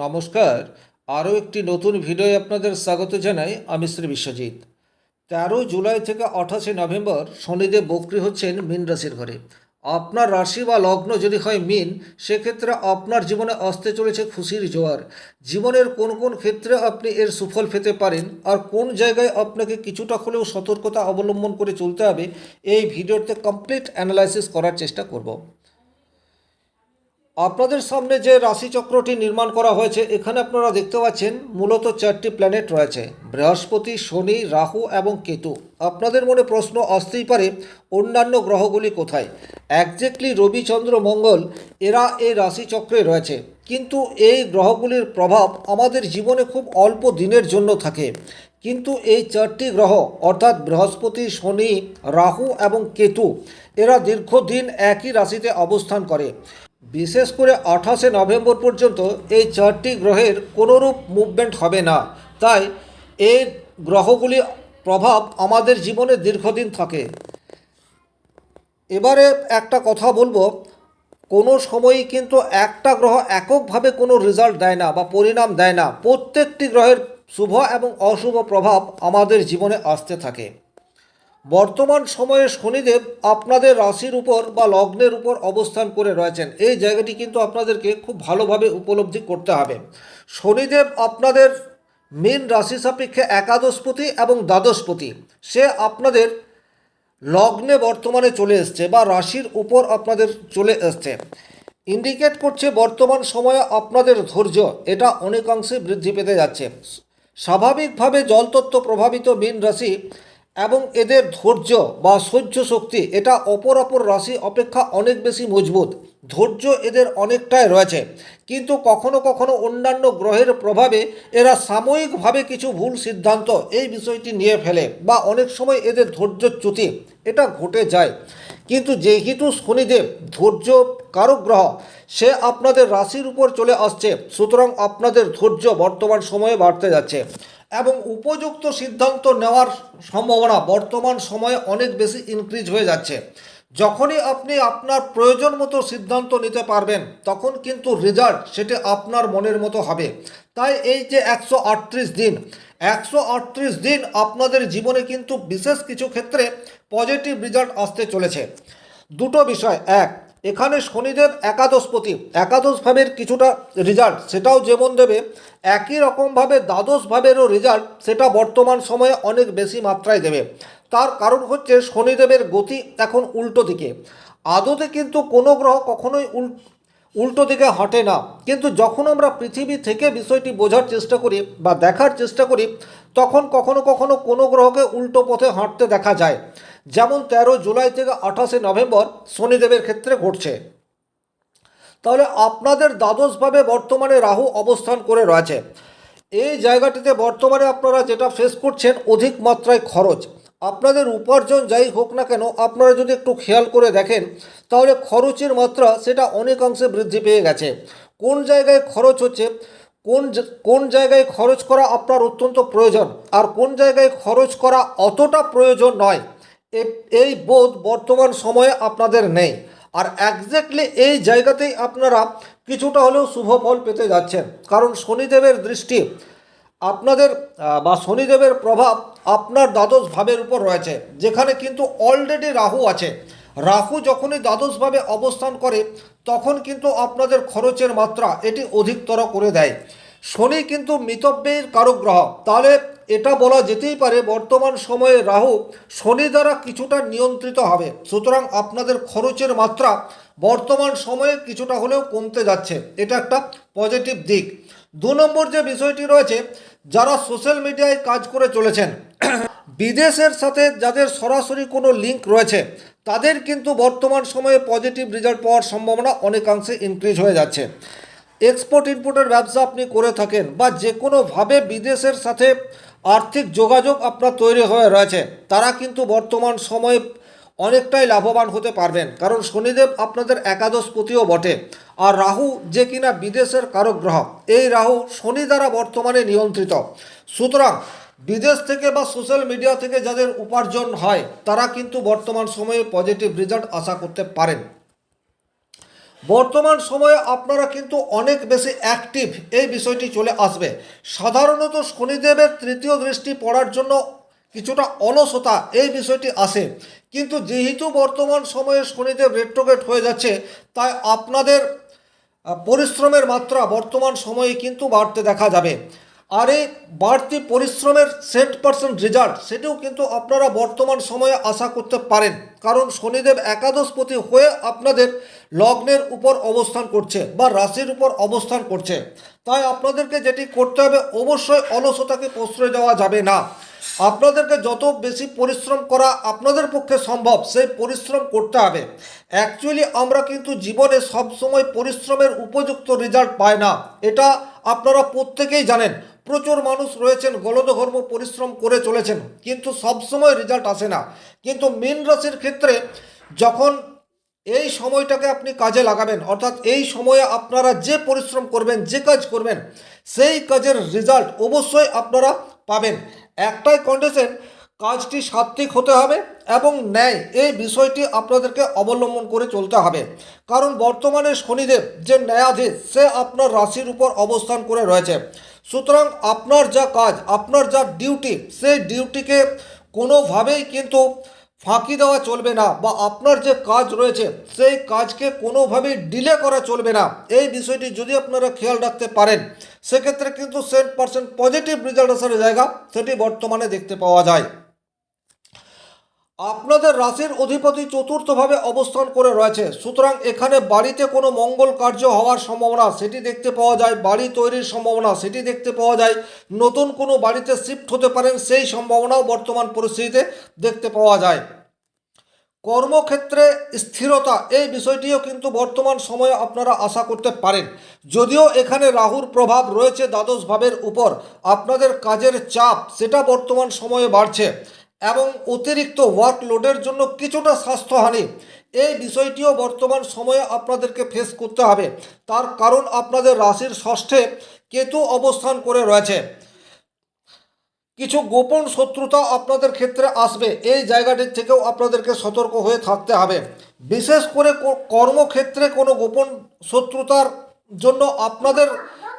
নমস্কার। আরও একটি নতুন ভিডিওয় আপনাদের স্বাগত জানাই আমি শ্রী বিশ্বজিৎ। তেরো জুলাই থেকে আঠাশে নভেম্বর শনিদেব বক্রি হচ্ছেন মীন রাশির ঘরে। আপনার রাশি বা লগ্ন যদি হয় মিন, সেক্ষেত্রে আপনার জীবনে আসতে চলেছে খুশির জোয়ার। জীবনের কোন কোন ক্ষেত্রে আপনি এর সুফল পেতে পারেন আর কোন জায়গায় আপনাকে কিছুটা হলেও সতর্কতা অবলম্বন করে চলতে হবে, এই ভিডিওতে কমপ্লিট অ্যানালাইসিস করার চেষ্টা করব। আপনাদের সামনে যে রাশিচক্রটি নির্মাণ করা হয়েছে, এখানে আপনারা দেখতে পাচ্ছেন মূলত চারটি প্ল্যানেট রয়েছে, বৃহস্পতি, শনি, রাহু এবং কেতু। আপনাদের মনে প্রশ্ন আসতেই পারে, অন্যান্য গ্রহগুলি কোথায়? একজ্যাক্টলি রবিচন্দ্র মঙ্গল, এরা এই রাশিচক্রে রয়েছে। কিন্তু এই গ্রহগুলির প্রভাব আমাদের জীবনে খুব অল্প দিনের জন্য থাকে। কিন্তু এই চারটি গ্রহ, অর্থাৎ বৃহস্পতি, শনি, রাহু এবং কেতু, এরা দীর্ঘদিন একই রাশিতে অবস্থান করে। বিশেষ করে আঠাশে নভেম্বর পর্যন্ত এই চারটি গ্রহের কোনোরূপ মুভমেন্ট হবে না। তাই এই গ্রহগুলি প্রভাব আমাদের জীবনে দীর্ঘদিন থাকে। এবারে একটা কথা বলব, কোনো সময়ই কিন্তু একটা গ্রহ এককভাবে কোনো রেজাল্ট দেয় না বা পরিণাম দেয় না। প্রত্যেকটি গ্রহের শুভ এবং অশুভ প্রভাব আমাদের জীবনে আসতে থাকে। বর্তমান সময়ে শনিদেব আপনাদের রাশির উপর বা লগ্নের উপর অবস্থান করে রয়েছেন। এই জায়গাটি কিন্তু আপনাদেরকে খুব ভালোভাবে উপলব্ধি করতে হবে। শনিদেব আপনাদের মীন রাশি সাপেক্ষে একাদশপতি এবং দ্বাদশপতি। সে আপনাদের লগ্নে বর্তমানে চলে এসছে বা রাশির উপর আপনাদের চলে এসছে। ইন্ডিকেট করছে বর্তমান সময়ে আপনাদের ধৈর্য, এটা অনেকাংশে বৃদ্ধি পেতে যাচ্ছে। স্বাভাবিকভাবে জলতত্ত্ব প্রভাবিত মীন রাশি এবং এদের ধৈর্য বা সহ্য শক্তি, এটা অপর অপর রাশি অপেক্ষা অনেক বেশি মজবুত। ধৈর্য এদের অনেকটাই রয়েছে। কিন্তু কখনো কখনো অন্যান্য গ্রহের প্রভাবে এরা সাময়িকভাবে কিছু ভুল সিদ্ধান্ত এই বিষয়টি নিয়ে ফেলে বা অনেক সময় এদের ধৈর্যচ্যুতি এটা ঘটে যায়। কিন্তু যেহেতু শনিদেব, ধৈর্য কারক গ্রহ, সে আপনাদের রাশির উপর চলে আসছে। সুতরাং আপনাদের ধৈর্য বর্তমান সময়ে বাড়তে যাচ্ছে। এবং উপযুক্ত সিদ্ধান্ত নেওয়ার সম্ভাবনা বর্তমান সময়ে অনেক বেশি ইনক্রিজ হয়ে যাচ্ছে। যখনই আপনি আপনার প্রয়োজন মতো সিদ্ধান্ত নিতে পারবেন, তখন কিন্তু রেজাল্ট সেটি আপনার মনের মতো হবে। তাই এই যে একশো আটত্রিশ দিন, একশো আটত্রিশ দিন আপনাদের জীবনে কিন্তু বিশেষ কিছু ক্ষেত্রে পজিটিভ রেজাল্ট আসতে চলেছে। দুটো বিষয়। এক, এখানে শনিদেব একাদশপতি, একাদশ ভাবের কিছুটা রেজাল্ট সেটাও যেমন দেবে, একই রকমভাবে দ্বাদশ ভাবেরও রেজাল্ট সেটা বর্তমান সময়ে অনেক বেশি মাত্রায় দেবে। তার কারণ হচ্ছে শনিদেবের গতি এখন উল্টো দিকে। আদতে কিন্তু কোনো গ্রহ কখনোই উল, উল্টো দিকে হাঁটে না। কিন্তু যখন আমরা পৃথিবী থেকে বিষয়টি বোঝার চেষ্টা করি বা দেখার চেষ্টা করি, তখন কখনো কখনো কোনো গ্রহকে উল্টো পথে হাঁটতে দেখা যায়। যেমন তেরো জুলাই থেকে আঠাশে নভেম্বর শনিদেবের ক্ষেত্রে ঘটছে। তাহলে আপনাদের দ্বাদশভাবে বর্তমানে রাহু অবস্থান করে রয়েছে। এই জায়গাটিতে বর্তমানে আপনারা যেটা ফেস করছেন অধিক মাত্রায় খরচ। আপনাদের উপার্জন যাই হোক না কেন, আপনারা যদি একটু খেয়াল করে দেখেন, তাহলে খরচের মাত্রা সেটা অনেকাংশে বৃদ্ধি পেয়ে গেছে। কোন জায়গায় খরচ হচ্ছে, কোন কোন জায়গায় খরচ করা আপনার অত্যন্ত প্রয়োজন, আর কোন জায়গায় খরচ করা অতটা প্রয়োজন নয় এই বোধ বর্তমান সময়ে আপনাদের নেই। আর একজ্যাক্টলি এই জায়গাতেই আপনারা কিছুটা হলেও শুভ ফল পেতে যাচ্ছেন। কারণ শনিদেবের দৃষ্টি, আপনাদের বা শনিদেবের প্রভাব আপনার দ্বাদশ ভাবের উপর রয়েছে, যেখানে কিন্তু অলরেডি রাহু আছে। রাহু যখনই দ্বাদশভাবে অবস্থান করে, তখন কিন্তু আপনাদের খরচের মাত্রা এটি অধিকতর করে দেয়। শনি কিন্তু মিতব্যের কারক গ্রহ, তাহলে এটা বলা যেতেই পারে বর্তমান সময়ে রাহু শনি দ্বারা কিছুটা নিয়ন্ত্রিত হবে। সুতরাং আপনাদের খরচের মাত্রা বর্তমান সময়ে কিছুটা হলেও কমতে যাচ্ছে। এটা একটা পজিটিভ দিক। দু নম্বর যে বিষয়টি রয়েছে, যারা সোশ্যাল মিডিয়ায় কাজ করে চলেছেন, বিদেশের সাথে যাদের সরাসরি কোনো লিঙ্ক রয়েছে, তাদের কিন্তু বর্তমান সময়ে পজিটিভ রেজাল্ট পাওয়ার সম্ভাবনা অনেকাংশে ইনক্রিজ হয়ে যাচ্ছে। এক্সপোর্ট ইনপোর্টের ব্যবসা আপনি করে থাকেন বা যে কোনোভাবে বিদেশের সাথে আর্থিক যোগাযোগ আপনার তৈরি হয়ে রয়েছে, তারা কিন্তু বর্তমান সময়ে অনেকটাই লাভবান হতে পারবেন। কারণ শনিদেব আপনাদের একাদশ একাদশপতিও বটে। আর রাহু যে কিনা বিদেশের কারক গ্রহ এই রাহু শনি দ্বারা বর্তমানে নিয়ন্ত্রিত। সুতরাং বিদেশ থেকে বা সোশ্যাল মিডিয়া থেকে যাদের উপার্জন হয়, তারা কিন্তু বর্তমান সময়ে পজিটিভ রেজাল্ট আশা করতে পারেন। বর্তমান সময়ে আপনারা কিন্তু অনেক বেশি অ্যাক্টিভ এই বিষয়টি চলে আসবে। সাধারণত শনিদেবের তৃতীয় দৃষ্টি পড়ার জন্য কিছুটা অলসতা এই বিষয়টি আসে কিন্তু যেহেতু বর্তমান সময়ে শনিদেব রেট্রোগেট হয়ে যাচ্ছে, তাই আপনাদের পরিশ্রমের মাত্রা বর্তমান সময়ে কিন্তু বাড়তে দেখা যাবে। আর এই বাড়তি পরিশ্রমের সেন্ট পার্সেন্ট রেজাল্ট সেটিও কিন্তু আপনারা বর্তমান সময়ে আশা করতে পারেন। কারণ শনিদেব একাদশপতি হয়ে আপনাদের লগ্নের উপর অবস্থান করছে বা রাশির উপর অবস্থান করছে। তাই আপনাদেরকে যেটি করতে হবে, অবশ্যই অলসতাকে প্রশ্রয় দেওয়া যাবে না। আপনাদেরকে যত বেশি পরিশ্রম করা আপনাদের পক্ষে সম্ভব, সেই পরিশ্রম করতে হবে। অ্যাকচুয়ালি আমরা কিন্তু জীবনে সবসময় পরিশ্রমের উপযুক্ত রেজাল্ট পাই না। এটা আপনারা প্রত্যেকেই জানেন। প্রচুর মানুষ রয়েছেন, গলদঘর্ম পরিশ্রম করে চলেছেন, কিন্তু সবসময় রেজাল্ট আসে না। কিন্তু মীন রাশির ক্ষেত্রে যখন এই সময়টাকে আপনি কাজে লাগাবেন। অর্থাৎ এই সময়ে আপনারা যে পরিশ্রম করবেন, যে কাজ করবেন, সেই কাজের রেজাল্ট অবশ্যই আপনারা পাবেন। একটাই কন্ডিশন কাজটি সাত্ত্বিক হতে হবে এবং ন্যায়। এই বিষয়টি আপনাদেরকে অবলম্বন করে চলতে হবে। কারণ বর্তমানে শনিদেব যে ন্যায়াধীশ, সে আপনার রাশির উপর অবস্থান করে রয়েছে। সুতরাং আপনার যা কাজ, আপনার যা ডিউটি সেই ডিউটিকে কোনোভাবেই কিন্তু ফাঁকি দেওয়া চলবে না বা আপনার যে কাজ রয়েছে, সেই কাজকে কোনোভাবেই ডিলে করা চলবে না। এই বিষয়টি যদি আপনারা খেয়াল রাখতে পারেন, সেক্ষেত্রে কিন্তু সেন্ট পার্সেন্ট পজিটিভ রেজাল্ট আসার জায়গা সেটি বর্তমানে দেখতে পাওয়া যায়। আপনাদের রাশির অধিপতি চতুর্থভাবে অবস্থান করে রয়েছে। সুতরাং এখানে বাড়িতে কোনো মঙ্গল কার্য হওয়ার সম্ভাবনা সেটি দেখতে পাওয়া যায়। বাড়ি তৈরির সম্ভাবনা সেটি দেখতে পাওয়া যায়। নতুন কোনো বাড়িতে শিফট হতে পারেন, সেই সম্ভাবনাও বর্তমান পরিস্থিতিতে দেখতে পাওয়া যায়। কর্মক্ষেত্রে স্থিরতা, এই বিষয়টিও কিন্তু বর্তমান সময়ে আপনারা আশা করতে পারেন। যদিও এখানে রাহুর প্রভাব রয়েছে দ্বাদশ ভাবের উপর। আপনাদের কাজের চাপ, সেটা বর্তমান সময়ে বাড়ছে। এবং অতিরিক্ত ওয়ার্কলোডের জন্য কিছুটা স্বাস্থ্যহানি এই বিষয়টিও বর্তমান সময়ে আপনাদেরকে ফেস করতে হবে। তার কারণ আপনাদের রাশির ষষ্ঠে কেতু অবস্থান করে রয়েছে। কিছু গোপন শত্রুতা আপনাদের ক্ষেত্রে আসবে। এই জায়গাটির থেকেও আপনাদেরকে সতর্ক হয়ে থাকতে হবে। বিশেষ করে কর্মক্ষেত্রে কোনো গোপন শত্রুতার জন্য আপনাদের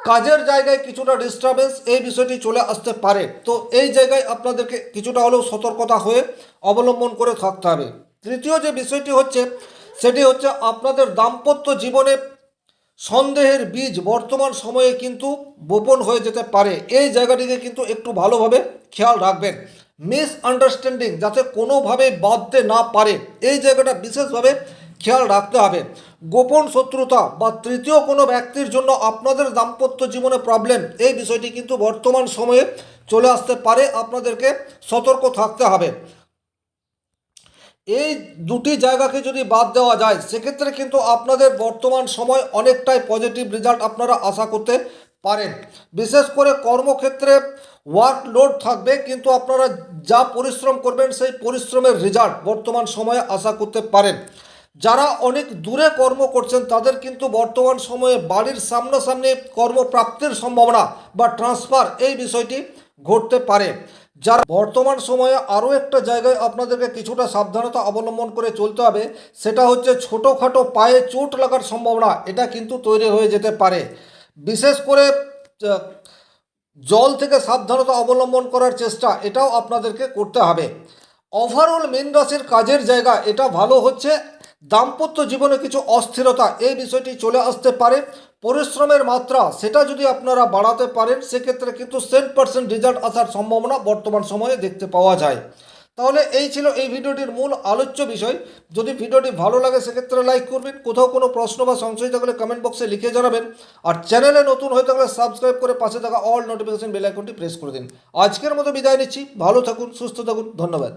কাজের জায়গায় কিছুটা ডিস্টারবেন্স এই বিষয়টি চলে আসতে পারে। তো এই জায়গায় আপনাদেরকে কিছুটা হলেও সতর্কতা হয়ে অবলম্বন করে থাকতে হবে। তৃতীয় যে বিষয়টি হচ্ছে, সেটি হচ্ছে আপনাদের দাম্পত্য জীবনে সন্দেহের বীজ বর্তমান সময়ে কিন্তু বোপন হয়ে যেতে পারে। এই জায়গাটিকে কিন্তু একটু ভালোভাবে খেয়াল রাখবেন। মিস আন্ডারস্ট্যান্ডিং যাতে কোনোভাবে বাঁধতে না পারে। এই জায়গাটা বিশেষভাবে খেয়াল রাখতে হবে। গোপন শত্রুতা বা তৃতীয় কোনো ব্যক্তির জন্য আপনাদের দাম্পত্য জীবনে প্রবলেম এই বিষয়টি কিন্তু বর্তমান সময়ে চলে আসতে পারে। আপনাদেরকে সতর্ক থাকতে হবে। এই দুটি জায়গাকে যদি বাদ দেওয়া যায়, সেক্ষেত্রে কিন্তু আপনাদের বর্তমান সময় অনেকটাই পজিটিভ রেজাল্ট আপনারা আশা করতে পারেন। বিশেষ করে কর্মক্ষেত্রে ওয়ার্কলোড থাকবে, কিন্তু আপনারা যা পরিশ্রম করবেন, সেই পরিশ্রমের রেজাল্ট বর্তমান সময়ে আশা করতে পারেন। যারা অনেক দূরে কর্ম করছেন, তাদের কিন্তু বর্তমান সময়ে বাড়ির সামনাসামনি কর্মপ্রাপ্তির সম্ভাবনা বা ট্রান্সফার এই বিষয়টি ঘটতে পারে। যার বর্তমান সময়ে আরও একটা জায়গায় আপনাদেরকে কিছুটা সাবধানতা অবলম্বন করে চলতে হবে, সেটা হচ্ছে ছোটোখাটো পায়ে চোট লাগার সম্ভাবনা, এটা কিন্তু তৈরি হয়ে যেতে পারে। বিশেষ করে জল থেকে সাবধানতা অবলম্বন করার চেষ্টা, এটাও আপনাদেরকে করতে হবে। ওভারঅল মীন রাশির কাজের জায়গা, এটা ভালো হচ্ছে। দাম্পত্য জীবনে কিছু অস্থিরতা, এই বিষয়টি চলে আসতে পারে। পরিশ্রমের মাত্রা, সেটা যদি আপনারা বাড়াতে পারেন, সেক্ষেত্রে কিন্তু সেন্ট পার্সেন্ট রেজাল্ট আসার সম্ভাবনা বর্তমান সময়ে দেখতে পাওয়া যায়। তাহলে এই ছিল এই ভিডিওটির মূল আলোচ্য বিষয়। যদি ভিডিওটি ভালো লাগে, সেক্ষেত্রে লাইক করবেন। কোথাও কোনো প্রশ্ন বা সংশয় থাকলে কমেন্ট বক্সে লিখে জানাবেন। আর চ্যানেলে নতুন হয়ে থাকলে সাবস্ক্রাইব করে পাশে থাকা অল নোটিফিকেশন বেল আইকনটি প্রেস করে দিন। আজকের মতো বিদায় নিচ্ছি। ভালো থাকুন, সুস্থ থাকুন। ধন্যবাদ।